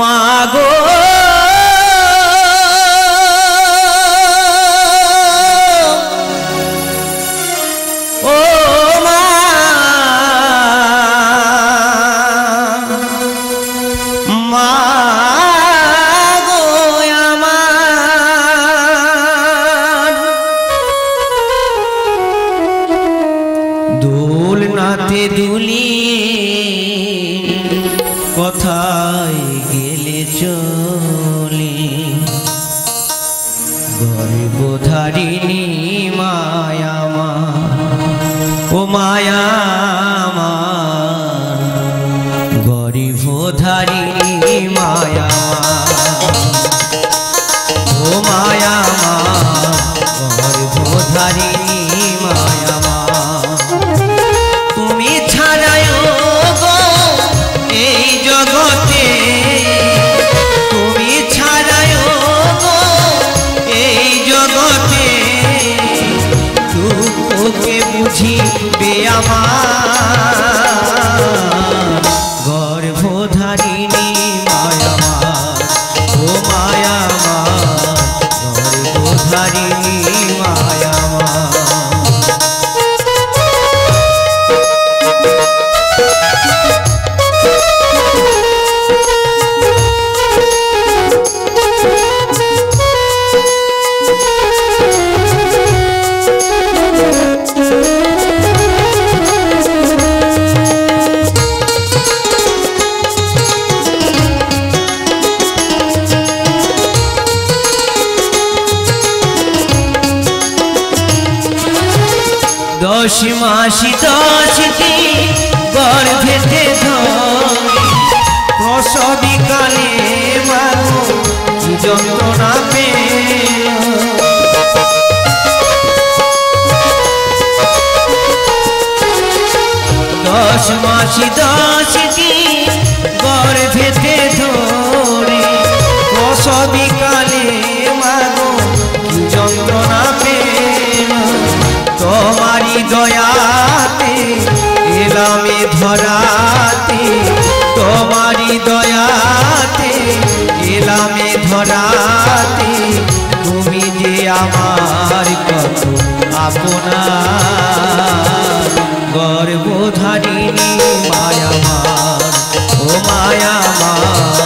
মাগো চলি। গর্বধারিণী মায়ামা ও মায়ামা গরিবধারী দশ মাসি দশ দিন গর্ভেতে ধরে। প্রসবী কালে মাগো কি যন্ত্রণা পে দশ মাসি দশ দয়াতে এলামে ধরাতে তোমারি দয়াতে এলামে ধরাতে তুমি যে আমার কত আপনার গর্বধারিণী, মায়ামার ও মায়ামার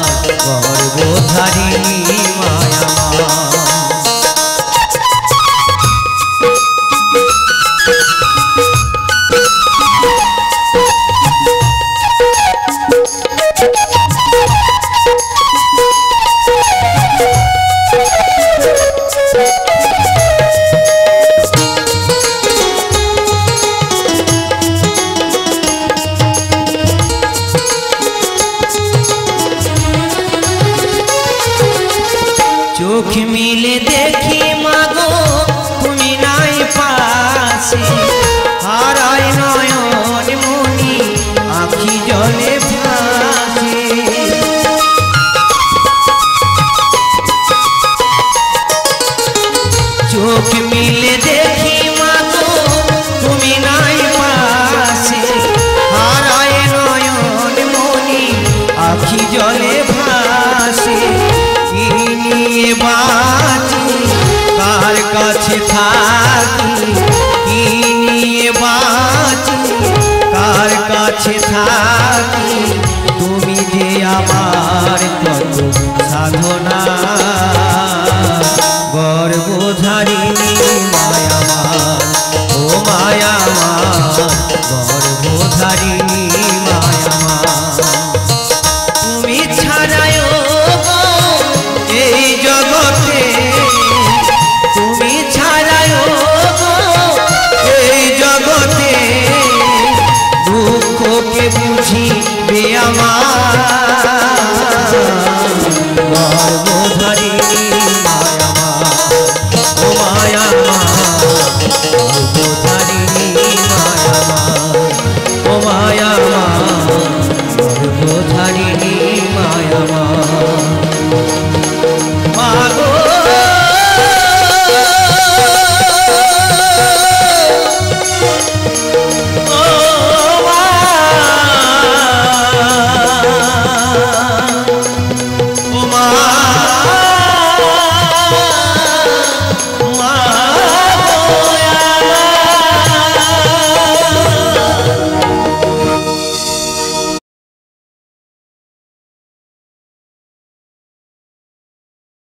চোখ মিলে দেখি মাগো তুমি নাই পাশে হারায় নয়ন মনি আখি জলে ভাসে চোখ মিলে দেখি কাছে থাকি তুমি যে আমার কত সাধনা।